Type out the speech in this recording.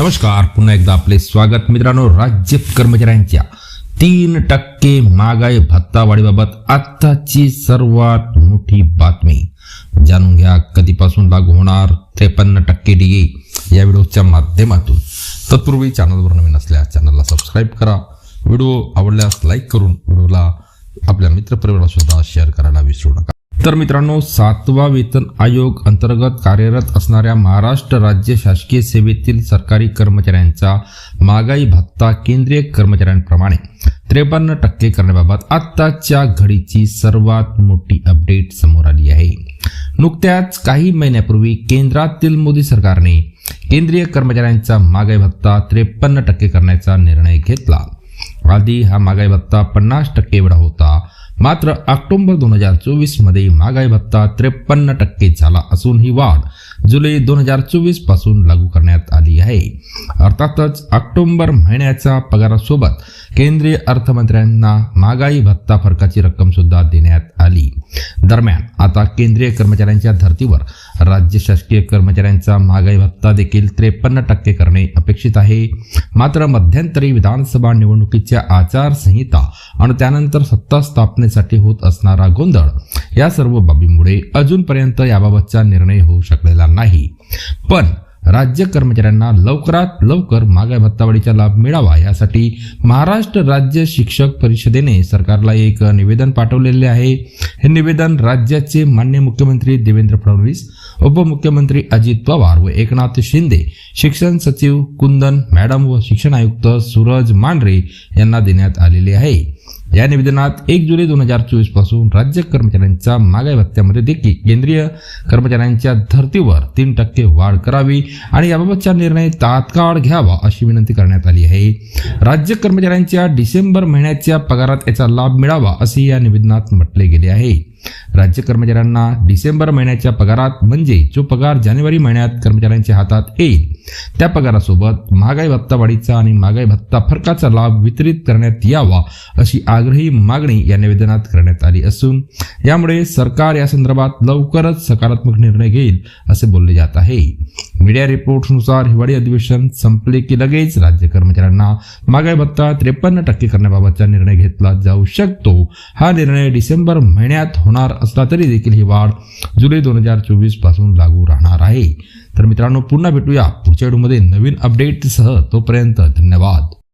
नमस्कार. पुन्हा एकदा आपले स्वागत मित्रांनो राज्य कर्मचाऱ्यांच्या तीन टक्के महागाई भत्ता वाढीबाबत आत्ताची सर्वात मोठी बातमी. जाणून घ्या कधीपासून लागू होणार त्रेपन्न टक्के डीए या व्हिडिओच्या माध्यमातून. तत्पूर्वी चॅनलवर नवीन असल्यास चॅनलला सबस्क्राईब करा. व्हिडिओ आवडल्यास लाईक करून व्हिडिओला आपल्या मित्रपरिवारासुद्धा शेअर करायला विसरू नका. तर मित्रांनो सातवा वेतन आयोग अंतर्गत कार्यरत असणाऱ्या महाराष्ट्र राज्य शासकीय सेवेतील सरकारी कर्मचाऱ्यांचा महागाई भत्ता केंद्रीय कर्मचाऱ्यांप्रमाणे त्रेपन्न टक्के करण्याबाबत आत्ताच्या घडीची सर्वात मोठी अपडेट समोर आली आहे. नुकत्याच काही महिन्यापूर्वी केंद्रातील मोदी सरकारने केंद्रीय कर्मचाऱ्यांचा महागाई भत्ता त्रेपन्न टक्के करण्याचा निर्णय घेतला. आधी हा महागाई भत्ता पन्नास टक्के एवढा होता मात्र ऑक्टोबर दोन हजार चोवीसमध्ये महागाई भत्ता त्रेपन्न टक्के झाला असून ही वाढ जुलै दोन हजार चोवीसपासून लागू करण्यात आली आहे. अर्थातच ऑक्टोबर महिन्याच्या पगारासोबत केंद्रीय अर्थमंत्र्यांना महागाई भत्ता फरकाची रक्कम सुद्धा देण्यात आली. दरम्यान आता केंद्रीय कर्मचाऱ्यांच्या धर्तीवर राज्य शासकीय कर्मचाऱ्यांचा महागाई भत्ता देखील त्रेपन्न टक्के करणे अपेक्षित आहे. मात्र मध्यंतरी विधानसभा निवडणुकीच्या आचारसंहिता आणि त्यानंतर सत्ता स्थापनेसाठी होत असणारा गोंधळ या सर्व बाबीमुळे अजूनपर्यंत याबाबतचा निर्णय होऊ शकलेला नाही. पण राज्य कर्मचाऱ्यांना लवकरात लवकर महागाई भत्तावाढीचा लाभ मिळावा यासाठी महाराष्ट्र राज्य शिक्षक परिषदेने सरकारला एक निवेदन पाठवलेले आहे. हे निवेदन राज्याचे मान्य मुख्यमंत्री देवेंद्र फडणवीस उपमुख्यमंत्री अजित पवार व एकनाथ शिंदे शिक्षण सचिव कुंदन मॅडम व शिक्षण आयुक्त सूरज मांढरे यांना देण्यात आलेले आहे. या निवेदनात एक जुलै दोन हजार चोवीसपासून राज्य कर्मचाऱ्यांच्या महागाई भत्त्यामध्ये देखील केंद्रीय कर्मचाऱ्यांच्या धर्तीवर तीन टक्के वाढ करावी आणि याबाबतचा निर्णय तात्काळ घ्यावा अशी विनंती करण्यात आली आहे. राज्य कर्मचाऱ्यांच्या डिसेंबर महिन्याच्या पगारात याचा लाभ मिळावा असे या निवेदनात म्हटले गेले आहे. राज्य कर्मचाऱ्यांना डिसेंबर महिन्याच्या पगारात म्हणजे जो पगार जानेवारी महिन्यात कर्मचाऱ्यांच्या हातात येईल त्या पगारासोबत महागाई भत्ता वाढीचा आणि महागाई भत्ता फरकाचा लाभ वितरित करण्यात यावा अशी आग्रही मागणी या निवेदनात करण्यात आली असून यामुळे सरकार या संदर्भात लवकरच सकारात्मक निर्णय घेईल असे बोलले जात आहे. मीडिया रिपोर्ट्सनुसार हिवाळी अधिवेशन संपले की लगेच राज्य कर्मचाऱ्यांना महागाई भत्ता त्रेपन्न टक्के करण्याबाबतचा निर्णय घेतला जाऊ शकतो. हा निर्णय डिसेंबर महिन्यात होणार असला तरी देखील ही वाढ जुलै दोन हजार चोवीसपासून लागू राहणार आहे. तर मित्रांनो पुन्हा भेटूया पुढच्या व्हिडिओमध्ये नवीन अपडेटसह तोपर्यंत धन्यवाद.